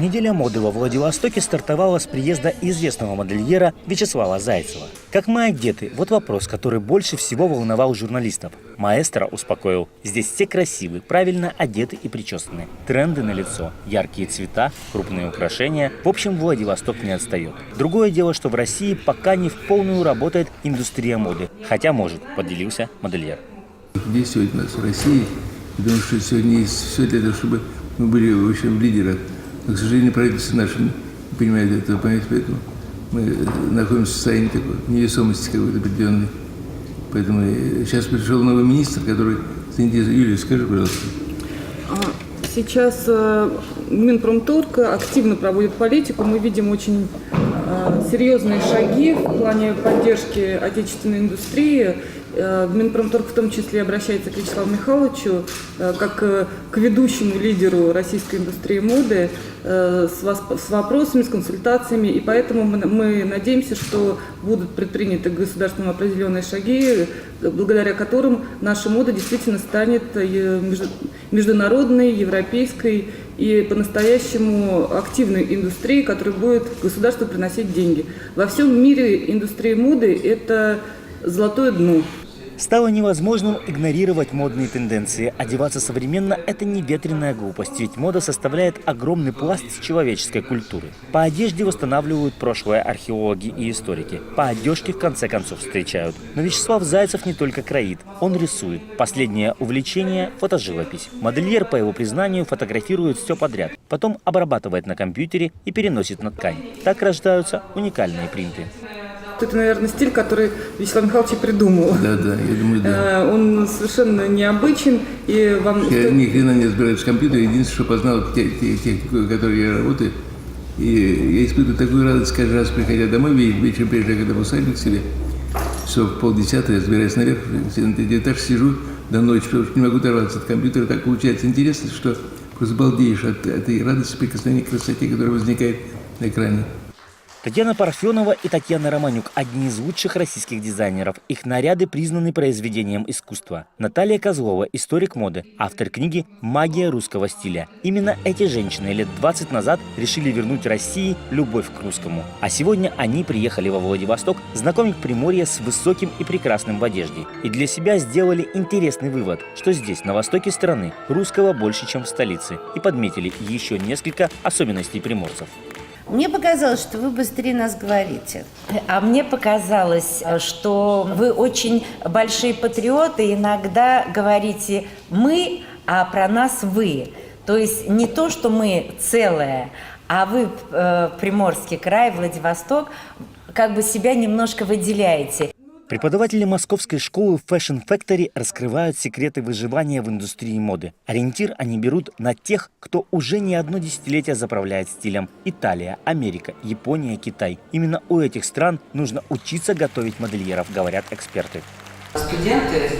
Неделя моды во Владивостоке стартовала с приезда известного модельера Вячеслава Зайцева. Как мы одеты? Вот вопрос, который больше всего волновал журналистов. Маэстро успокоил. Здесь все красивы, правильно одеты и причесаны. Тренды на лицо, яркие цвета, крупные украшения. В общем, Владивосток не отстает. Другое дело, что в России пока не в полную работает индустрия моды. Хотя может, поделился модельер. Где сегодня у нас в России? Потому что сегодня есть все для того, чтобы мы были, в общем, в лидерах. Но, к сожалению, правительство наше не понимает этого, понимаете, поэтому мы находимся в состоянии такой невесомости какой-то определенной. Поэтому э, сейчас пришел новый министр, который... Юлия, скажи, пожалуйста. Сейчас э, Минпромторг активно проводит политику. Мы видим очень э, серьезные шаги в плане поддержки отечественной индустрии. Э, Минпромторг в том числе обращается к Вячеславу Михайловичу э, как э, к ведущему лидеру российской индустрии моды э, с, вопросами, с консультациями. И поэтому мы, надеемся, что будут предприняты государством определенные шаги, э, благодаря которым наша мода действительно станет э, между- международной, европейской и по-настоящему активной индустрией, которая будет государству приносить деньги. Во всем мире индустрия моды – это золотое дно. Стало невозможным игнорировать модные тенденции. Одеваться современно – это не ветреная глупость, ведь мода составляет огромный пласт человеческой культуры. По одежде восстанавливают прошлое археологи и историки. По одежке в конце концов встречают. Но Вячеслав Зайцев не только кроит, он рисует. Последнее увлечение – фотоживопись. Модельер, по его признанию, фотографирует все подряд. Потом обрабатывает на компьютере и переносит на ткань. Так рождаются уникальные принты. Это, наверное, стиль, который Вячеслав Михайлович и придумал. Да, да, я думаю, да. Э, Он совершенно необычен, и вам... Я ни хрена не разбираюсь в компьютере. Единственное, что познал те- те- технику, в которой я работаю. И я испытываю такую радость каждый раз, приходя домой, ве- вечером приезжая когда в усадьбу к себе, часов полдесятого, я забираюсь наверх, на третий этаж сижу до ночи, потому что не могу оторваться от компьютера. Так получается интересно, что просто балдеешь от этой радости прикосновения к красоте, которая возникает на экране. Татьяна Парфенова и Татьяна Романюк – одни из лучших российских дизайнеров. Их наряды признаны произведением искусства. Наталья Козлова – историк моды, автор книги «Магия русского стиля». Именно эти женщины лет 20 назад решили вернуть России любовь к русскому. А сегодня они приехали во Владивосток знакомить Приморье с высоким и прекрасным в одежде. И для себя сделали интересный вывод, что здесь, на востоке страны, русского больше, чем в столице. И подметили еще несколько особенностей приморцев. Мне показалось, что вы быстрее нас говорите. А мне показалось, что вы очень большие патриоты, иногда говорите «мы», а про нас «вы». То есть не то, что мы целое, а вы, э, Приморский край, Владивосток, как бы себя немножко выделяете. Преподаватели московской школы Fashion Factory раскрывают секреты выживания в индустрии моды. Ориентир они берут на тех, кто уже не одно десятилетие заправляет стилем. Италия, Америка, Япония, Китай. Именно у этих стран нужно учиться готовить модельеров, говорят эксперты. Студенты,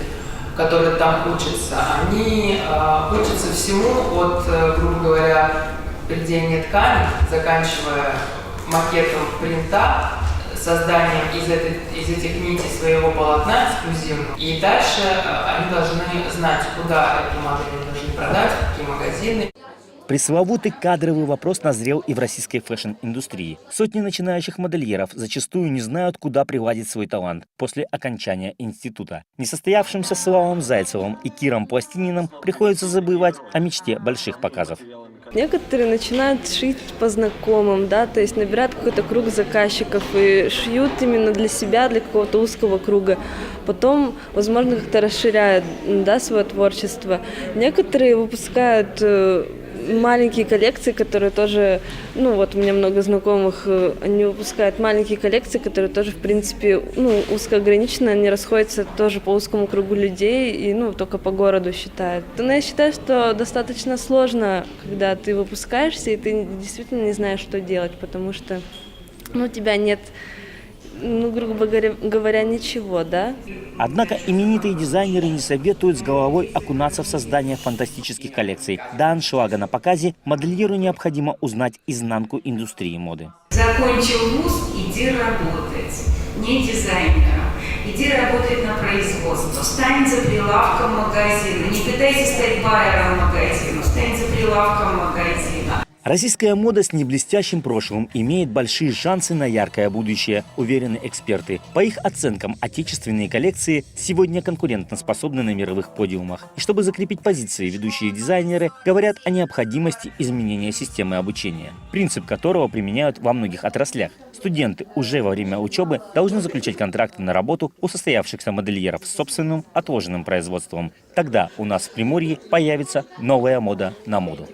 которые там учатся, они э, учатся всему от, э, грубо говоря, плетения ткани, заканчивая макетом принта, созданием из, этой, из этих нитей своего полотна эксклюзивного. И дальше э, они должны знать, куда эту модель должны продать, в какие магазины. Пресловутый кадровый вопрос назрел и в российской фэшн-индустрии. Сотни начинающих модельеров зачастую не знают, куда приладить свой талант после окончания института. Несостоявшимся Славом Зайцевым и Киром Пластининым приходится забывать о мечте больших показов. Некоторые начинают шить по знакомым, да, то есть набирают какой-то круг заказчиков и шьют именно для себя, для какого-то узкого круга. Потом, возможно, как-то расширяют, да, свое творчество. Некоторые выпускают э, маленькие коллекции, которые тоже, ну вот у меня много знакомых, э, они выпускают маленькие коллекции, которые тоже, в принципе, ну, узкоограниченно, они расходятся тоже по узкому кругу людей и, ну, только по городу считают. Но я считаю, что достаточно сложно, когда ты выпускаешься, и ты действительно не знаешь, что делать, потому что, ну, у тебя нет, ну, грубо говоря, говоря ничего, да, Однако именитые дизайнеры не советуют с головой окунаться в создание фантастических коллекций. До аншлага на показе модельеру необходимо узнать изнанку индустрии моды. Закончил вуз, иди работать. Не дизайнером. Иди работать на производство. Стань за прилавком магазина. Не пытайся стать байером магазина. Стань за прилавком магазина. Российская мода с неблестящим прошлым имеет большие шансы на яркое будущее, уверены эксперты. По их оценкам, отечественные коллекции сегодня конкурентоспособны на мировых подиумах. И чтобы закрепить позиции, ведущие дизайнеры говорят о необходимости изменения системы обучения, принцип которого применяют во многих отраслях. Студенты уже во время учебы должны заключать контракты на работу у состоявшихся модельеров с собственным отложенным производством. Тогда у нас в Приморье появится новая мода на моду.